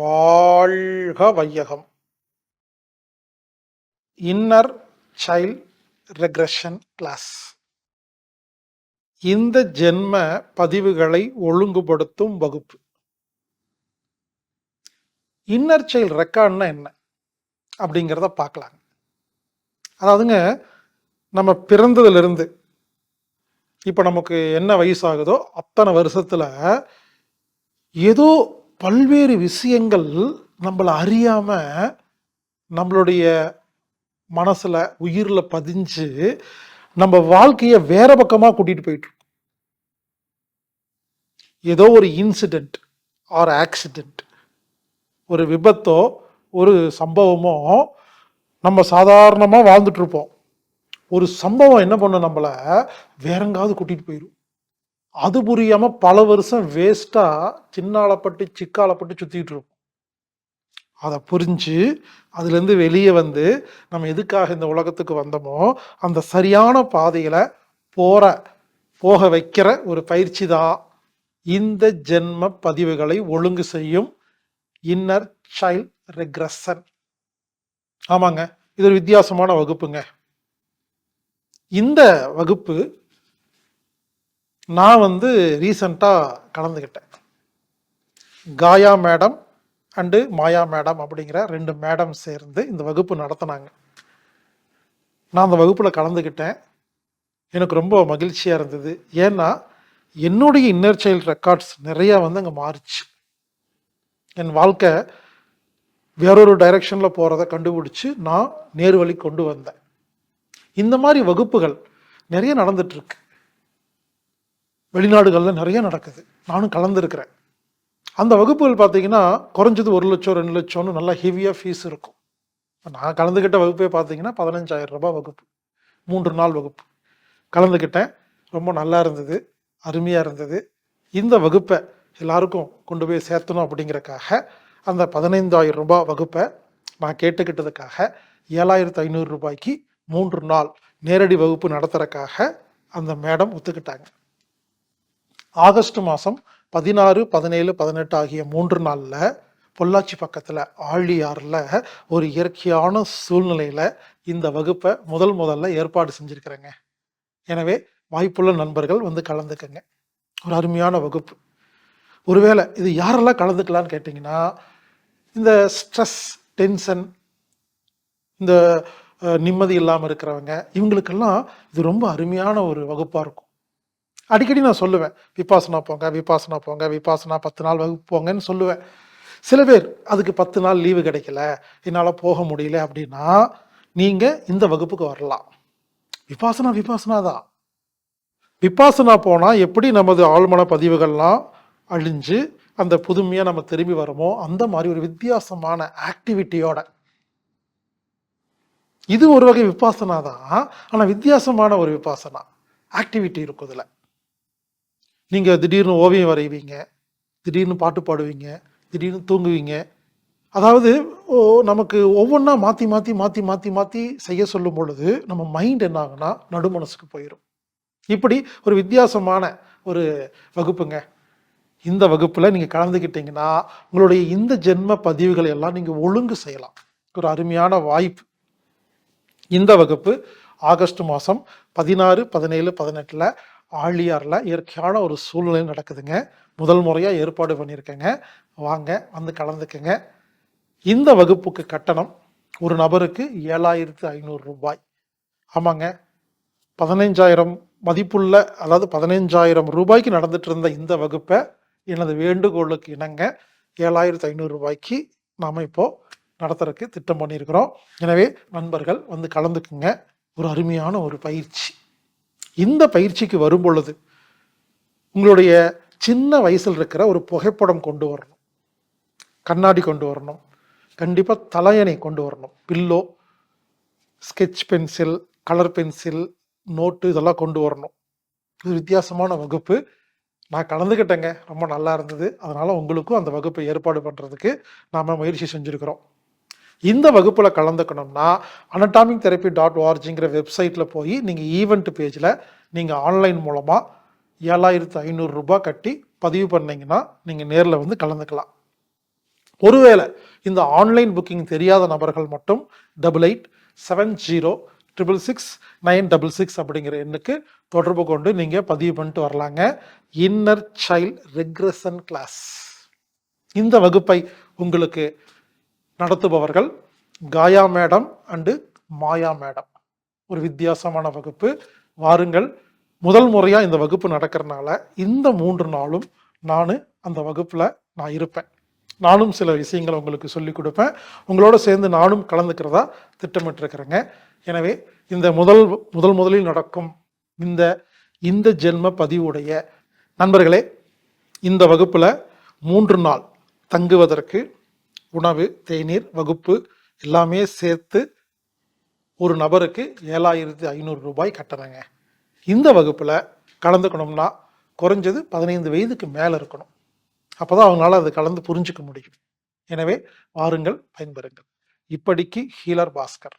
வாழ்க வையகம். Inner child regression class இந்த ஜென்ம பதிவுகளை ஒழுங்குபடுத்தும் வகுப்பு. இன்னர் சைல்ட் ரெக்கார்ட்னா என்ன? அப்படிங்கிறத பார்க்கலாங்க. அதாவதுங்க நம்ம பிறந்ததுலேருந்து இப்போ நமக்கு என்ன வயசாகுதோ அத்தனை வருஷத்தில் ஏதோ பல்வேறு விஷயங்கள் நம்மளை அறியாமல் நம்மளுடைய மனசில் உயிரில் பதிஞ்சு நம்ம வாழ்க்கையை வேற பக்கமாக கூட்டிகிட்டு போயிட்டுருக்கோம் ஏதோ ஒரு இன்சிடெண்ட் ஆர் ஆக்சிடெண்ட் ஒரு விபத்தோ ஒரு சம்பவமோ நம்ம சாதாரணமாக வாழ்ந்துட்டுருப்போம் ஒரு சம்பவம் என்ன பண்ணும் நம்மளை? வேறெங்காவது கூட்டிகிட்டு போயிடும் அது புரியாமல் பல வருஷம் வேஸ்ட்டாக சின்னாலப்பட்டு சிக்காலப்பட்டு சுற்றிக்கிட்டு இருப்போம் அதை புரிஞ்சு அதுலேருந்து வெளியே வந்து நம்ம எதுக்காக இந்த உலகத்துக்கு வந்தோமோ அந்த சரியான பாதையில் போகிற போக வைக்கிற ஒரு பயிற்சி தான் இந்த ஜென்ம பதிவுகளை ஒழுங்கு செய்யும் இன்னர் சைல்ட் ரெக்ரஸன் ஆமாங்க. இது ஒரு வித்தியாசமான வகுப்புங்க. இந்த வகுப்பு நான் வந்து ரீசண்டாக கலந்துக்கிட்டேன் காயா மேடம் அண்டு மாயா மேடம் அப்படிங்கிற ரெண்டு மேடம் சேர்ந்து இந்த வகுப்பு நடத்தினாங்க. நான் அந்த வகுப்பில் கலந்துக்கிட்டேன் எனக்கு ரொம்ப மகிழ்ச்சியாக இருந்தது. ஏன்னா என்னுடைய இன்னர் சைல்டு ரெக்கார்ட்ஸ் நிறையா வந்து அங்கே மாறிச்சு. என் வாழ்க்கை வேறொரு டைரக்ஷனில் போகிறத கண்டுபிடிச்சி நான் நேர்வழி கொண்டு வந்தேன். இந்த மாதிரி வகுப்புகள் நிறைய நடந்துட்டுருக்கு வெளிநாடுகளில் நிறைய நடக்குது. நானும் கலந்துருக்கிறேன். அந்த வகுப்புகள் பார்த்தீங்கன்னா குறைஞ்சது ஒரு லட்சம் ரெண்டு லட்சம்னு நல்லா ஹெவியாக ஃபீஸ் இருக்கும். நான் கலந்துக்கிட்ட வகுப்பே பார்த்தீங்கன்னா பதினஞ்சாயிரம் ரூபாய் வகுப்பு. மூன்று நாள் வகுப்பு. கலந்துக்கிட்டேன் ரொம்ப நல்லா இருந்தது. அருமையாக இருந்தது. இந்த வகுப்பை எல்லாருக்கும் கொண்டு போய் சேர்த்தணும் அப்படிங்கறக்காக அந்த பதினைந்தாயிரம் ரூபாய் வகுப்பை நான் கேட்டுக்கிட்டதுக்காக ஏழாயிரத்து ஐநூறு ரூபாய்க்கு மூன்று நாள் நேரடி வகுப்பு நடத்துகிறக்காக அந்த மேடம் ஒத்துக்கிட்டாங்க. ஆகஸ்ட் மாதம் பதினாறு பதினேழு பதினெட்டு ஆகிய மூன்று நாளில் பொள்ளாச்சி பக்கத்தில் ஆழியாரில் ஒரு இயற்கையான சூழ்நிலையில் இந்த வகுப்பை முதல் முதல்ல ஏற்பாடு செஞ்சுருக்கிறேங்க. எனவே வாய்ப்புள்ள நண்பர்கள் வந்து கலந்துக்கங்க. ஒரு அருமையான வகுப்பு. ஒருவேளை இது யாரெல்லாம் கலந்துக்கலான்னு கேட்டிங்கன்னா இந்த ஸ்ட்ரெஸ் டென்ஷன் இந்த நிம்மதி இல்லாமல் இருக்கிறவங்க இவங்களுக்கெல்லாம் இது ரொம்ப அருமையான ஒரு வகுப்பாக இருக்கும். அடிக்கடி நான் சொல்லுவேன் விபாசனா போங்க விபாசனா போங்க விபாசனா பத்து நாள் வகுப்பு போங்கன்னு சொல்லுவேன். சில பேர் அதுக்கு பத்து நாள் லீவு கிடைக்கல என்னால் போக முடியல அப்படின்னா நீங்கள் இந்த வகுப்புக்கு வரலாம். விபாசனா விபாசனா தான். விபாசனா போனால் எப்படி நமது ஆழ்மன பதிவுகள்லாம் அழிஞ்சு அந்த புதுமையாக நம்ம திரும்பி வரோமோ அந்த மாதிரி ஒரு வித்தியாசமான ஆக்டிவிட்டியோட இது ஒரு வகை விபாசனா தான் ஆனால் வித்தியாசமான ஒரு விபாசனா. ஆக்டிவிட்டி இருக்கும் இதில் நீங்கள் திடீர்னு ஓவியம் வரைவீங்க திடீர்னு பாட்டு பாடுவீங்க திடீர்னு தூங்குவீங்க. அதாவது ஓ, நமக்கு ஒவ்வொன்றா மாற்றி மாற்றி மாற்றி மாற்றி மாற்றி செய்ய சொல்லும் பொழுது நம்ம மைண்ட் என்ன ஆகுனா நடுமனசுக்கு போயிடும் இப்படி ஒரு வித்தியாசமான ஒரு வகுப்புங்க. இந்த வகுப்பில் நீங்கள் கலந்துக்கிட்டீங்கன்னா உங்களுடைய இந்த ஜென்ம பதிவுகளை எல்லாம் நீங்கள் ஒழுங்கு செய்யலாம். ஒரு அருமையான வாய்ப்பு. இந்த வகுப்பு ஆகஸ்ட் மாதம் பதினாறு பதினேழு பதினெட்டில் ஆழியாரில் இயற்கையான ஒரு சூழ்நிலை நடக்குதுங்க. முதல் முறையாக ஏற்பாடு பண்ணியிருக்கேங்க. வாங்க வந்து கலந்துக்குங்க. இந்த வகுப்புக்கு கட்டணம் ஒரு நபருக்கு ஏழாயிரத்து ஐநூறு ரூபாய். ஆமாங்க. பதினைஞ்சாயிரம் மதிப்புள்ள அதாவது பதினைஞ்சாயிரம் ரூபாய்க்கு நடந்துட்டு இருந்த இந்த வகுப்பை எனது வேண்டுகோளுக்கு இணங்க ஏழாயிரத்து ஐநூறு ரூபாய்க்கு நாம் இப்போது நடத்துறதுக்கு திட்டம் பண்ணியிருக்கிறோம். எனவே நண்பர்கள் வந்து கலந்துக்குங்க. ஒரு அருமையான ஒரு பயிற்சி. இந்த பயிற்சிக்கு வரும் பொழுது உங்களுடைய சின்ன வயசில் இருக்கிற ஒரு புகைப்படம் கொண்டு வரணும். கண்ணாடி கொண்டு வரணும். கண்டிப்பாக தலையணை கொண்டு வரணும். Pillow sketch pencil colour pencil note இதெல்லாம் கொண்டு வரணும். இது வித்தியாசமான வகுப்பு. நான் கலந்துக்கிட்டேங்க. ரொம்ப நல்லா இருந்தது. அதனால் உங்களுக்கும் அந்த வகுப்பை ஏற்பாடு பண்ணுறதுக்கு நாம் முயற்சி செஞ்சுருக்கிறோம். இந்த வகுப்பில் கலந்துக்கணும்னா அனட்டாமிக் தெரப்பி டாட் ஓஆர்ஜிங்கிற வெப்சைட்டில் போய் நீங்கள் ஈவெண்ட் பேஜில் நீங்கள் ஆன்லைன் மூலமாக ஏழாயிரத்து ஐநூறு ரூபாய் கட்டி பதிவு பண்ணீங்கன்னா நீங்கள் நேரில் வந்து கலந்துக்கலாம். ஒருவேளை இந்த ஆன்லைன் புக்கிங் தெரியாத நபர்கள் மட்டும் double eight seven zero triple six nine double six அப்படிங்கிற எண்ணுக்கு தொடர்பு கொண்டு நீங்கள் பதிவு பண்ணிட்டு வரலாங்க. இன்னர் சைல்ட் ரெக்ரெஷன் கிளாஸ் இந்த வகுப்பை உங்களுக்கு நடத்துபவர்கள் காயா மேடம் அண்டு மாயா மேடம். ஒரு வித்தியாசமான வகுப்பு. வாருங்கள் முதல் முறையாக இந்த வகுப்பு நடக்கிறனால இந்த மூன்று நாளும் நான் அந்த வகுப்பில் நான் இருப்பேன். நானும் சில விஷயங்களை உங்களுக்கு சொல்லிக் கொடுப்பேன். உங்களோட சேர்ந்து நானும் கலந்துக்கிறதா திட்டமிட்டிருக்கிறேங்க. எனவே இந்த முதல் முதல் முதலில் நடக்கும் இந்த இந்த ஜென்ம பதிவுடைய நண்பர்களே இந்த வகுப்பில் மூன்று நாள் தங்குவதற்கு உணவு தேநீர் வகுப்பு எல்லாமே சேர்த்து ஒரு நபருக்கு ஏழாயிரத்தி ஐநூறு ரூபாய் கட்டணங்க. இந்த வகுப்பில் கலந்துக்கணும்னா குறைஞ்சது பதினைந்து வயதுக்கு மேலே இருக்கணும். அப்போ தான் அவங்களால அது கலந்து புரிஞ்சுக்க முடியும். எனவே வாருங்கள் பயன்பெறுங்கள். இப்படிக்கு ஹீலர் பாஸ்கர்.